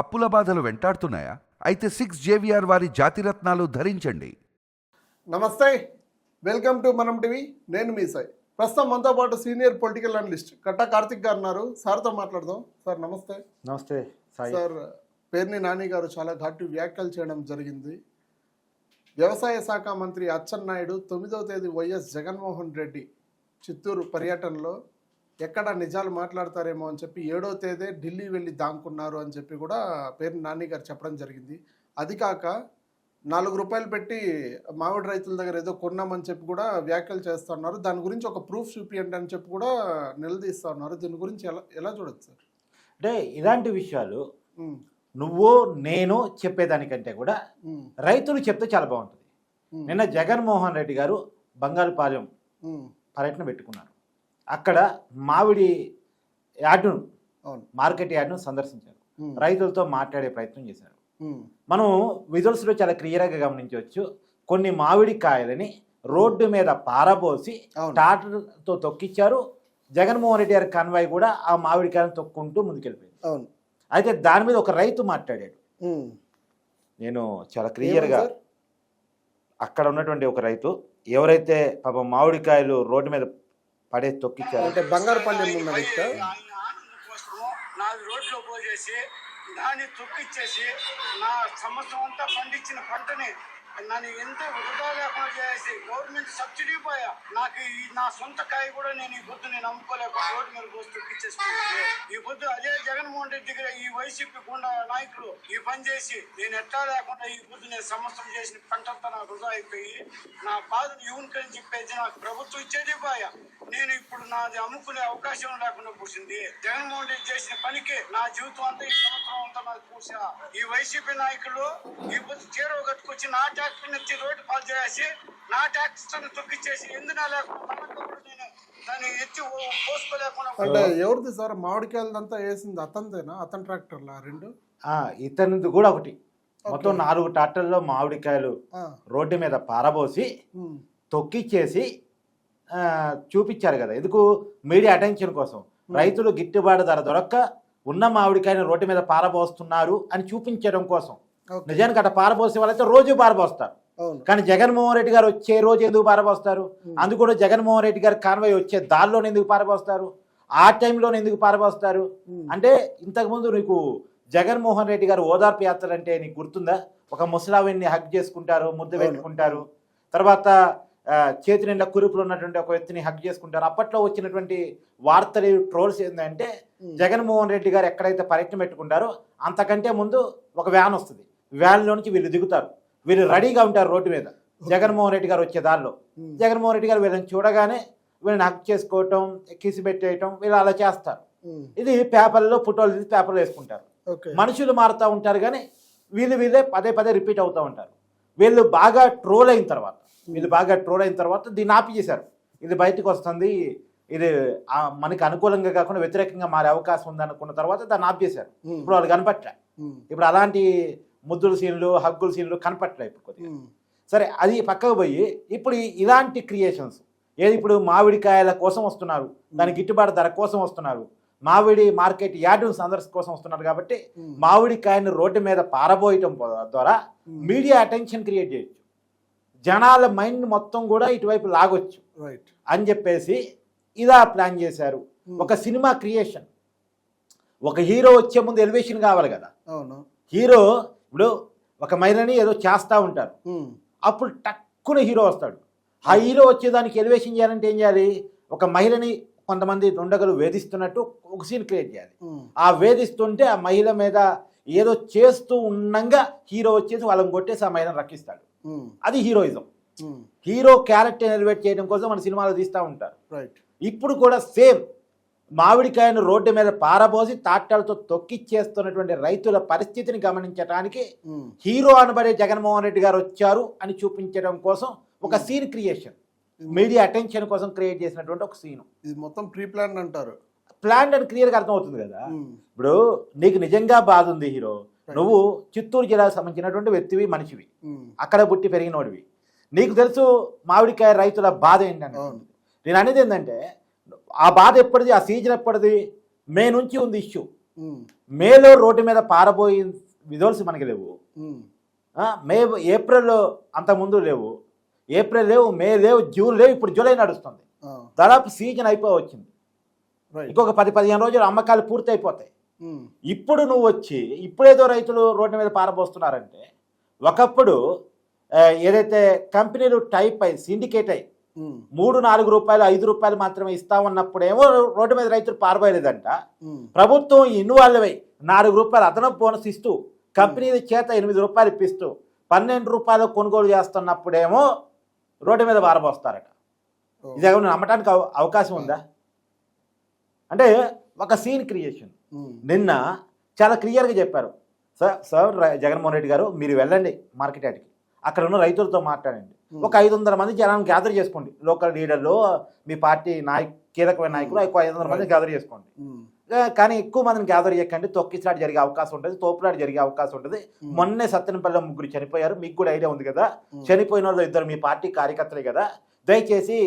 అప్పుల బాధలు వెంటాడుతున్నాయా? అయితే సిక్స్ జేవిఆర్ వారి జాతిరత్నాలు ధరించండి. నమస్తే. Welcome to Manam TV. నేను మీ సాయి. ప్రస్తుతం మనతో పాటు senior political analyst Katta Karthik గారు ఉన్నారు. సార్తో మాట్లాడదాం. సార్ నమస్తే. నమస్తే సాయి. సార్ పేర్ని నాని గారు చాలా ఘాటు వ్యాఖ్యలు చేయడం జరిగింది. వ్యవసాయ శాఖ మంత్రి అచ్చెన్నాయుడు తొమ్మిదవ తేదీ వైఎస్ జగన్మోహన్ రెడ్డి చిత్తూరు పర్యటనలో ఎక్కడ నిజాలు మాట్లాడతారేమో అని చెప్పి ఏడో తేదీ ఢిల్లీ వెళ్ళి దాంకున్నారు అని చెప్పి కూడా పేరు నాని గారు చెప్పడం జరిగింది. అది కాక నాలుగు రూపాయలు పెట్టి మామిడి రైతుల దగ్గర ఏదో కొన్నామని చెప్పి కూడా వ్యాఖ్యలు చేస్తున్నారు. దాని గురించి ఒక ప్రూఫ్ చూపియండి అని చెప్పి కూడా నిలదీస్తా ఉన్నారు. దీని గురించి ఎలా ఎలా చూడొచ్చు సార్? అంటే ఇలాంటి విషయాలు నువ్వు నేను చెప్పేదానికంటే కూడా రైతులు చెప్తే చాలా బాగుంటుంది. నిన్న జగన్మోహన్ రెడ్డి గారు బంగాళపాలెం పర్యటన పెట్టుకున్నారు. అక్కడ మామిడి యార్డును మార్కెట్ యార్డును సందర్శించారు. రైతులతో మాట్లాడే ప్రయత్నం చేశారు. మనం విజువల్స్లో చాలా క్లియర్గా గమనించవచ్చు. కొన్ని మామిడి కాయలని రోడ్డు మీద పారబోసి. టాటర్తో తొక్కిచ్చారు. జగన్మోహన్ రెడ్డి గారి కన్వాయ్ కూడా ఆ మామిడి కాయలను తొక్కుంటూ ముందుకెళ్ళిపోయింది. అవును. అయితే దాని మీద ఒక రైతు మాట్లాడాడు. నేను చాలా క్లియర్గా? అక్కడ ఉన్నటువంటి ఒక రైతు ఎవరైతే పాపం మామిడికాయలు రోడ్డు మీద పడే తొక్కిచ్చారో అంటే బంగారుపల్లి ఉన్న వ్యక్తి ఆయన ఆనందం కోసము నాలుగు రోడ్లు పోజేసి దాన్ని తొక్కిచ్చేసి నా సంవత్సరం అంతా పండించిన పంటని నన్ను ఎంత వృధా లేకుండా చేసి గవర్నమెంట్ సబ్సిడీ పోయా. నాకు ఈ నా సొంత కాయ కూడా నేను ఈ పొద్దు నేను అమ్ముకోలేక రోడ్డు మీద పోసి తొక్కిచ్చేసుకుంటే ఈ పొద్దు అదే జగన్మోహన్ రెడ్డి దగ్గర ఈ వైసీపీ గుండా నాయకులు ఈ పని చేసి నేను ఎట్టా లేకుండా ఈ పొద్దు నేను సంవత్సరం చేసిన పంటంతా నా నాకు వృధా అయిపోయి నా బాధను యువనికని చెప్పేసి నాకు ప్రభుత్వం ఇచ్చేది పోయా. నేను ఇప్పుడు నాది అమ్ముకునే అవకాశం లేకుండా కూర్చుంది జగన్మోహన్ రెడ్డి చేసిన పనికి నా జీవితం అంతా ఈ వైసీపీ నాయకులు ఈ చీరవ కట్టుకొచ్చి నా ట్యాక్టర్ నుంచి రోడ్డు పాలు చేసి నా ట్యాక్టర్ తొక్కిచ్చేసి ఎందుకు నేను దాన్ని ఎత్తి ఓ- పోసుకోలేకుండా అంటే ఎవరిది సార్? మామిడికాయలదంతా వేసింది అతనిదేనా అతని ట్రాక్టర్లా? రెండు? ఆ, ఇతనిది కూడా ఒకటి. మొత్తం నాలుగు టాటర్లో మామిడికాయలు రోడ్డు మీద పారబోసి తొక్కిచ్చేసి ఆ, చూపించారు కదా. ఎందుకు? మీడియా అటెన్షన్ కోసం. రైతులు గిట్టుబాటు ధర దొరక్క ఉన్న మామిడికాయని రోడ్డు మీద పారబోస్తున్నారు అని చూపించడం కోసం. నిజానికి అట్లా పారబోసే వాళ్ళైతే రోజు పారబోస్తారు. కానీ జగన్మోహన్ రెడ్డి గారు వచ్చే రోజు ఎందుకు పారబోస్తారు? అందుకు కూడా జగన్మోహన్ రెడ్డి గారు కాన్వాయ్ వచ్చే దారిలో ఎందుకు పారబోస్తారు? ఆ టైంలో ఎందుకు పారబోస్తారు? అంటే ఇంతకుముందు నీకు జగన్మోహన్ రెడ్డి గారు ఓదార్పు యాత్ర అంటే నీకు గుర్తుందా? ఒక ముసలావిని హక్ చేసుకుంటారు ముద్దు. పెట్టుకుంటారు. తర్వాత చేతి నిండా కురుపులు ఉన్నటువంటి ఒక వ్యక్తిని హక్ చేసుకుంటారు. అప్పట్లో వచ్చినటువంటి వార్తలు ట్రోల్స్ ఏంటంటే జగన్మోహన్ రెడ్డి గారు ఎక్కడైతే పర్యటన పెట్టుకుంటారో అంతకంటే ముందు ఒక వ్యాన్ వస్తుంది. వ్యాన్లో నుంచి వీళ్ళు దిగుతారు. వీళ్ళు రెడీగా ఉంటారు రోడ్డు మీద. జగన్మోహన్ రెడ్డి గారు వచ్చే దారిలో. జగన్మోహన్ రెడ్డి గారు వీళ్ళని చూడగానే వీళ్ళని హక్ చేసుకోవటం కిసి పెట్టేయటం వీళ్ళు అలా చేస్తారు. ఇది పేపర్లో ఫోటోలు తీసి పేపర్లో వేసుకుంటారు. మనుషులు మారుతూ ఉంటారు కానీ వీళ్ళు వీళ్ళే పదే పదే రిపీట్ అవుతూ ఉంటారు. వీళ్ళు బాగా ట్రోల్ అయిన తర్వాత వీళ్ళు బాగా ట్రోల్ అయిన తర్వాత దీన్ని ఆపి చేశారు ఇది బయటకు వస్తుంది. ఇది మనకి అనుకూలంగా కాకుండా వ్యతిరేకంగా మారే అవకాశం ఉంది అనుకున్న తర్వాత దాన్ని ఆప్ చేశారు ఉమ్, ఇప్పుడు వాళ్ళు కనపట్లే. ఉమ్, ఇప్పుడు అలాంటి ముద్దుల సీన్లు హగ్గుల సీన్లు కనపట్లే ఇప్పుడు కొద్దిగా. సరే అది పక్కకు పోయి ఇప్పుడు ఇలాంటి క్రియేషన్స్ ఏది ఇప్పుడు మామిడికాయల కోసం వస్తున్నారు దాని గిట్టుబాటు ధర కోసం వస్తున్నారు మామిడి మార్కెట్ యార్డు సందర్శన కోసం వస్తున్నారు కాబట్టి మామిడికాయని రోడ్డు మీద పారబోయటం ద్వారా మీడియా అటెన్షన్ క్రియేట్ చేయొచ్చు. జనాల మైండ్ మొత్తం కూడా ఇటువైపు లాగొచ్చు. రైట్. అని చెప్పేసి ఇలా ప్లాన్ చేశారు. ఉమ్, ఒక సినిమా క్రియేషన్. ఒక హీరో వచ్చే ముందు ఎలివేషన్ కావాలి కదా. అవును. హీరో ఇప్పుడు ఒక మహిళని ఏదో చేస్తూ ఉంటారు. ఉమ్, అప్పుడు టక్కున హీరో వస్తాడు. ఆ హీరో వచ్చేదానికి ఎలివేషన్ చేయాలంటే ఏం చేయాలి? ఒక మహిళని కొంతమంది దుండగలు వేధిస్తున్నట్టు ఒక సీన్ క్రియేట్ చేయాలి. ఉమ్, ఆ వేధిస్తుంటే ఆ మహిళ మీద ఏదో చేస్తూ ఉండంగా హీరో వచ్చేసి వాళ్ళని కొట్టేసి ఆ మహిళను రక్షిస్తాడు అది హీరోయిజం. హీరో క్యారెక్టర్ ఎలివేట్ చేయడం కోసం మన సినిమాలు తీస్తూ ఉంటారు. రైట్ ఇప్పుడు కూడా సేమ్ మామిడికాయను రోడ్డు మీద పారబోసి తాట్టాలతో తొక్కిచ్చేస్తున్నటువంటి రైతుల పరిస్థితిని గమనించడానికి హీరో అనబడే జగన్మోహన్ రెడ్డి గారు వచ్చారు అని చూపించడం కోసం ఒక సీన్ క్రియేషన్. మీడియా అటెన్షన్ కోసం క్రియేట్ చేసినటువంటి ఒక సీన్. ఇది మొత్తం ప్రీ ప్లాన్ అంటారు. ప్లాన్ అని క్లియర్గా అర్థమవుతుంది కదా? ఇప్పుడు నీకు నిజంగా బాధ ఉంది హీరో. నువ్వు చిత్తూరు జిల్లాకు సంబంధించినటువంటి వ్యక్తివి మనిషివి. అక్కడ పుట్టి పెరిగినోడివి. నీకు తెలుసు మామిడికాయ రైతుల బాధ అవును. నేను అనేది ఏంటంటే ఆ బాధ ఎప్పటిది ఆ సీజన్ ఎప్పటిది? మే నుంచి ఉంది ఇష్యూ మేలో రోడ్డు మీద పారబోయి విజువల్స్ మనకి లేవు. మే ఏప్రిల్ అంతకుముందు లేవు. ఏప్రిల్ లేవు మే లేవు జూన్ లేవు ఇప్పుడు జూలై నడుస్తుంది. దాదాపు సీజన్ అయిపోయి వచ్చింది. ఇంకొక పది పదిహేను రోజులు అమ్మకాలు పూర్తి అయిపోతాయి ఇప్పుడు నువ్వు వచ్చి ఇప్పుడేదో రైతులు రోడ్డు మీద పారబోస్తున్నారంటే ఒకప్పుడు ఏదైతే కంపెనీలు టైప్ అయి సిండికేట్ అయి మూడు నాలుగు రూపాయలు ఐదు రూపాయలు మాత్రమే ఇస్తామన్నప్పుడేమో రోడ్డు మీద రైతులు పారబోయలేదంట. ప్రభుత్వం ఇన్వాల్వ్ అయి నాలుగు రూపాయలు అదనపు బోనస్ ఇస్తూ కంపెనీల చేత ఎనిమిది రూపాయలు ఇప్పిస్తూ పన్నెండు రూపాయలు కొనుగోలు చేస్తున్నప్పుడేమో రోడ్డు మీద పారబోస్తారట ఇది ఏమైనా నమ్మటానికి అవ- అవకాశం ఉందా? అంటే ఒక సీన్ క్రియేషన్. నిన్న చాలా క్లియర్గా చెప్పారు. సార్ సార్ జగన్మోహన్ రెడ్డి గారు మీరు వెళ్ళండి మార్కెట్ యార్డ్కి అక్కడ ఉన్న రైతులతో మాట్లాడండి. ఒక ఐదు వందల మంది జనాన్ని గ్యాదర్ చేసుకోండి. లోకల్ లీడర్లు మీ పార్టీ నాయక్ కీలకమైన నాయకులు ఒక ఐదు వందల మంది గ్యాదర్ చేసుకోండి. కానీ ఎక్కువ మందిని గ్యాదర్ చేయకండి. తొక్కిసలాట జరిగే అవకాశం ఉంటుంది. తోపులాట జరిగే అవకాశం ఉంటుంది. మొన్నే సత్తెనపల్లిలో ముగ్గురు చనిపోయారు. మీకు కూడా ఐడియా ఉంది కదా? చనిపోయిన వాళ్ళు ఇద్దరు మీ పార్టీ కార్యకర్తలే కదా? దయచేసి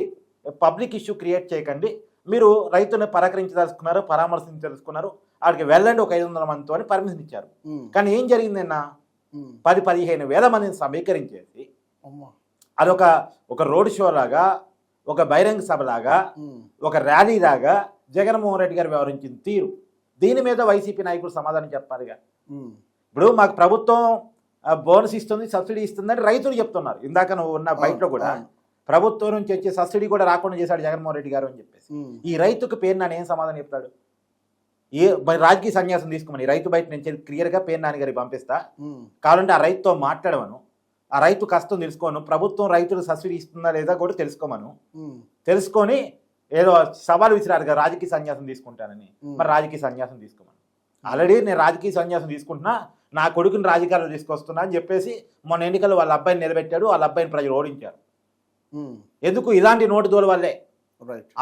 పబ్లిక్ ఇష్యూ క్రియేట్ చేయకండి. మీరు రైతుని పలకరించదలుచుకున్నారు పరామర్శించదలుచుకున్నారు. వాడికి వెళ్ళండి ఒక ఐదు వందల మందితో పర్మిషన్ ఇచ్చారు. కానీ ఏం జరిగింది నిన్న ఉమ్, పది పదిహేను వేల మందిని సమీకరించేసి అదొక ఒక రోడ్ షో లాగా ఒక బహిరంగ సభ లాగా ఉమ్, ఒక ర్యాలీ లాగా జగన్మోహన్ రెడ్డి గారు వ్యవహరించిన తీరు. దీని మీద వైసీపీ నాయకులు సమాధానం చెప్పాలిగా. ఇప్పుడు మాకు ప్రభుత్వం బోనస్ ఇస్తుంది సబ్సిడీ ఇస్తుందని రైతులు చెప్తున్నారు. ఇందాక నువ్వు ఉన్న బయటలో కూడా. ప్రభుత్వం నుంచి వచ్చే సబ్సిడీ కూడా రాకుండా చేశాడు జగన్మోహన్ రెడ్డి గారు అని చెప్పేసి. ఈ రైతుకు పేరు నాని ఏం సమాధానం చెప్తాడు? ఏ మరి రాజకీయ సన్యాసం తీసుకోమని. రైతు బయట నుంచి క్లియర్గా పేరు నాని గారికి పంపిస్తా. కావాలంటే ఆ రైతుతో మాట్లాడమను. ఆ రైతు కష్టం తెలుసుకోను ప్రభుత్వం రైతులు సబ్సిడీ ఇస్తుందా లేదా కూడా తెలుసుకోమను. తెలుసుకొని ఏదో సవాల్ విసిరారు కదా రాజకీయ సన్యాసం తీసుకుంటానని. మరి రాజకీయ సన్యాసం తీసుకోమను. ఆల్రెడీ నేను రాజకీయ సన్యాసం తీసుకుంటున్నా. నా కొడుకుని రాజకీయాల్లో తీసుకొస్తున్నా అని చెప్పేసి మొన్న ఎన్నికల్లో వాళ్ళ అబ్బాయిని నిలబెట్టాడు. వాళ్ళ అబ్బాయిని ప్రజలు ఓడించారు. ఎందుకు? ఇలాంటి నోటి దోల వల్లే.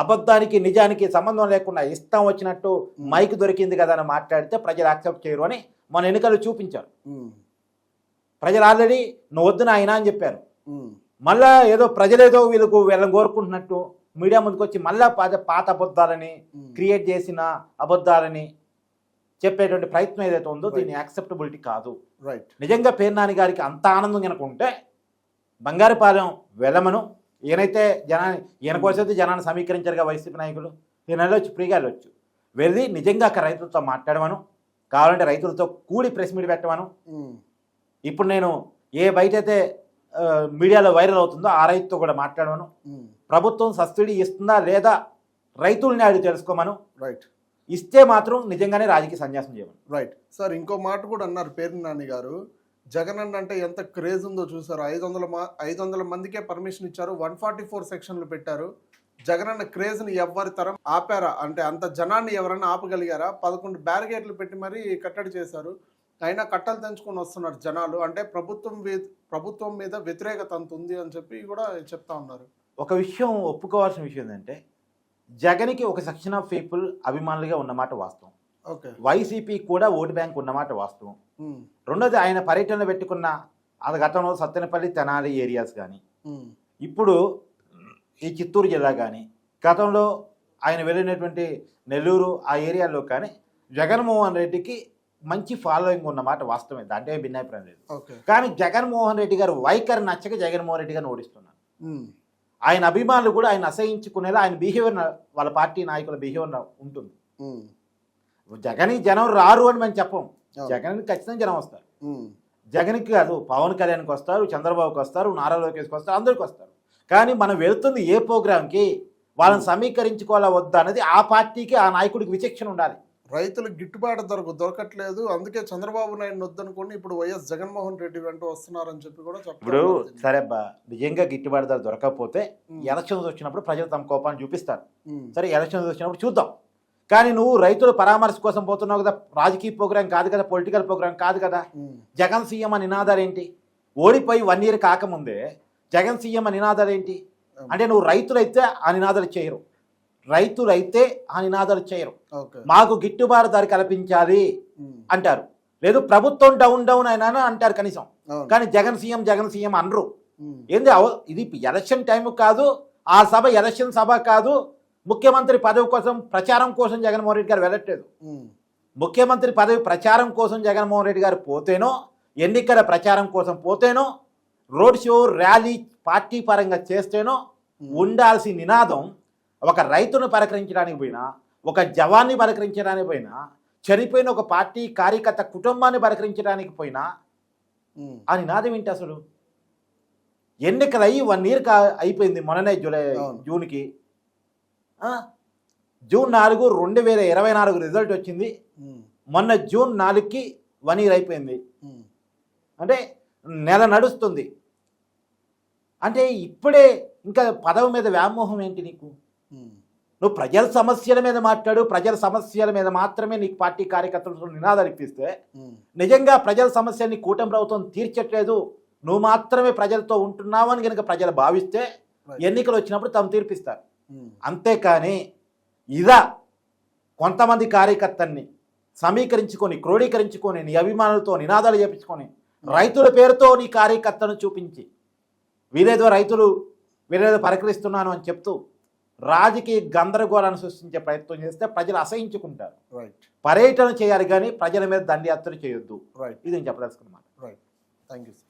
అబద్ధానికి నిజానికి సంబంధం లేకుండా ఇష్టం వచ్చినట్టు మైక్ దొరికింది కదా అని మాట్లాడితే ప్రజలు యాక్సెప్ట్ చేయరు అని మన ఎన్నికలు చూపించారు. ఉమ్, ప్రజలు ఆల్రెడీ నువ్వు వద్దు నాయనా అని చెప్పారు. ఉమ్, మళ్ళా ఏదో ప్రజలేదో వీళ్ళకు వీళ్ళని కోరుకుంటున్నట్టు మీడియా ముందుకు వచ్చి మళ్ళా పాత పాత అబద్ధాలని క్రియేట్ చేసిన అబద్ధాలని చెప్పేటువంటి ప్రయత్నం ఏదైతే ఉందో దీన్ని యాక్సెప్టబిలిటీ కాదు. రైట్ నిజంగా పేర్నాని గారికి అంత ఆనందం కనుక ఉంటే బంగారుపాలెం వెళ్ళమను. ఈయనైతే జనాన్ని ఈయన కోసం అయితే జనాన్ని సమీకరించారుగా వైసీపీ నాయకులు. ఈయన వెళ్ళొచ్చు ఫ్రీగా వెళ్ళొచ్చు. వెళ్ళి నిజంగా అక్కడ రైతులతో మాట్లాడమను. కావాలంటే రైతులతో కూడి ప్రెస్ మీట్ పెట్టమను. ఇప్పుడు నేను ఏ బయట అయితే మీడియాలో వైరల్ అవుతుందో ఆ రైతుతో కూడా మాట్లాడమను. ప్రభుత్వం సబ్సిడీ ఇస్తుందా లేదా రైతుల్ని అడిగి తెలుసుకోమను. రైట్ ఇస్తే మాత్రం నిజంగానే రాజకీయ సన్యాసం చేయమను. రైట్ సార్ ఇంకో మాట కూడా అన్నారు పేరు నాని గారు. జగన్ అన్న అంటే ఎంత క్రేజ్ ఉందో చూసారు? ఐదు వందల మా ఐదు వందల మందికే పర్మిషన్ ఇచ్చారు. వన్ ఫార్టీ ఫోర్ సెక్షన్లు పెట్టారు. జగన్ అన్న క్రేజ్ని ఎవరి తరం ఆపారా? అంటే అంత జనాన్ని ఎవరైనా ఆపగలిగారా? పదకొండు బ్యారిగేట్లు పెట్టి మరీ కట్టడి చేశారు. అయినా కట్టలు తెంచుకొని వస్తున్నారు జనాలు. అంటే ప్రభుత్వం ప్రభుత్వం మీద వ్యతిరేకత అంత ఉంది అని చెప్పి కూడా చెప్తా ఉన్నారు. ఒక విషయం ఒప్పుకోవాల్సిన విషయం ఏంటంటే జగన్కి ఒక సెక్షన్ ఆఫ్ పీపుల్ అభిమానులుగా ఉన్నమాట వాస్తవం. వైసీపీ కూడా ఓటు బ్యాంక్ ఉన్నమాట వాస్తవం. రెండోది ఆయన పర్యటనలో పెట్టుకున్న అది గతంలో సత్తెనపల్లి తెనాలి ఏరియాస్ కానీ ఇప్పుడు ఈ చిత్తూరు జిల్లా కానీ గతంలో ఆయన వెళ్ళినటువంటి నెల్లూరు ఆ ఏరియాలో కానీ జగన్మోహన్ రెడ్డికి మంచి ఫాలోయింగ్ ఉన్నమాట వాస్తవమే. దాంట్లో ఏం భిన్నాభిప్రాయం లేదు. కానీ జగన్మోహన్ రెడ్డి గారు వైఖరి నచ్చక జగన్మోహన్ రెడ్డి గారిని ఓడిస్తున్నారు. ఆయన అభిమానులు కూడా ఆయన అసహించుకునేలా ఆయన బిహేవియర్ వాళ్ళ పార్టీ నాయకుల బిహేవియర్ ఉంటుంది. జగన్ జనం రారు అని మేము చెప్పం. జగన్ ఖచ్చితంగా జనం వస్తారు. జగన్కి కాదు పవన్ కళ్యాణ్కి వస్తారు చంద్రబాబుకి వస్తారు నారా లోకేష్కి వస్తారు అందరికి వస్తారు. కానీ మనం వెళ్తుంది ఏ ప్రోగ్రామ్కి వాళ్ళని సమీకరించుకోవాలా వద్దా అనేది ఆ పార్టీకి ఆ నాయకుడికి విచక్షణ ఉండాలి. రైతులకు గిట్టుబాటు ధరకు దొరకట్లేదు. అందుకే చంద్రబాబు నాయుడు వద్దనుకోండి ఇప్పుడు వైఎస్ జగన్మోహన్ రెడ్డి వెంట వస్తున్నారని చెప్పి కూడా ఇప్పుడు సరే అబ్బా నిజంగా గిట్టుబాటు ధర దొరకకపోతే ఎలక్షన్స్ వచ్చినప్పుడు ప్రజలు తమ కోపాన్ని చూపిస్తారు. సరే ఎలక్షన్స్ వచ్చినప్పుడు చూద్దాం. కానీ నువ్వు రైతుల పరామర్శ కోసం పోతున్నావు కదా రాజకీయ ప్రోగ్రాం కాదు కదా పొలిటికల్ ప్రోగ్రాం కాదు కదా. జగన్ సీఎం అని నినాదాలు ఏంటి? ఓడిపోయి వన్ ఇయర్ కాకముందే జగన్ సీఎం అని నినాదాలు ఏంటి? అంటే నువ్వు రైతులైతే ఆ నినాదాలు చేయరు. రైతులైతే ఆ నినాదాలు చేయరు. మాకు గిట్టుబాటు ధర కల్పించాలి అంటారు. లేదు ప్రభుత్వం డౌన్ డౌన్ అయినా అంటారు కనీసం. కానీ జగన్ సీఎం జగన్ సీఎం అనరు. ఏంది ఇది ఎలక్షన్ టైం కాదు ఆ సభ ఎలక్షన్ సభ కాదు ముఖ్యమంత్రి పదవి కోసం ప్రచారం కోసం జగన్మోహన్ రెడ్డి గారు వెళ్ళట్లేదు. ముఖ్యమంత్రి పదవి ప్రచారం కోసం జగన్మోహన్ రెడ్డి గారు పోతేనో ఎన్నికల ప్రచారం కోసం పోతేనో రోడ్ షో ర్యాలీ పార్టీ పరంగా చేస్తేనో ఉండాల్సిన నినాదం ఒక రైతును పలకరించడానికి పోయినా ఒక జవాన్ని పలకరించడానికి పోయినా చనిపోయిన ఒక పార్టీ కార్యకర్త కుటుంబాన్ని పలకరించడానికి పోయినా ఆ నినాదం ఏంటి అసలు? ఎన్నికలు అయ్యి వన్ ఇయర్ కా అయిపోయింది మొన్ననే జూలై. జూన్కి? జూన్ నాలుగు రెండు వేల ఇరవై నాలుగు రిజల్ట్ వచ్చింది. మొన్న జూన్ నాలుగుకి వన్ ఇయర్ అయిపోయింది. అంటే నెల నడుస్తుంది. అంటే ఇప్పుడే ఇంకా పదవి మీద వ్యామోహం ఏంటి నీకు? నువ్వు ప్రజల సమస్యల మీద మాట్లాడు ప్రజల సమస్యల మీద మాత్రమే నీకు పార్టీ కార్యకర్తలతో నినాదాలు ఇప్పిస్తే నిజంగా ప్రజల సమస్యని కూటమి ప్రభుత్వం తీర్చట్లేదు. నువ్వు మాత్రమే ప్రజలతో ఉంటున్నావు అని కనుక ప్రజలు భావిస్తే. ఎన్నికలు వచ్చినప్పుడు తాము తీర్పిస్తారు. అంతేకాని ఇదా కొంతమంది కార్యకర్తల్ని సమీకరించుకొని క్రోడీకరించుకొని నీ అభిమానులతో నినాదాలు చేపించుకొని రైతుల పేరుతో నీ కార్యకర్తను చూపించి వీరేదో రైతులు వీరేదో పలకరిస్తున్నాను అని చెప్తూ రాజకీయ గందరగోళాన్ని సృష్టించే ప్రయత్నం చేస్తే ప్రజలు అసహించుకుంటారు. రైట్ పర్యటన చేయాలి కానీ ప్రజల మీద దండయాత్ర చేయొద్దు. రైట్ ఇది నేను చెప్పదలుచుకున్నమాట రైట్ థ్యాంక్ యూ సార్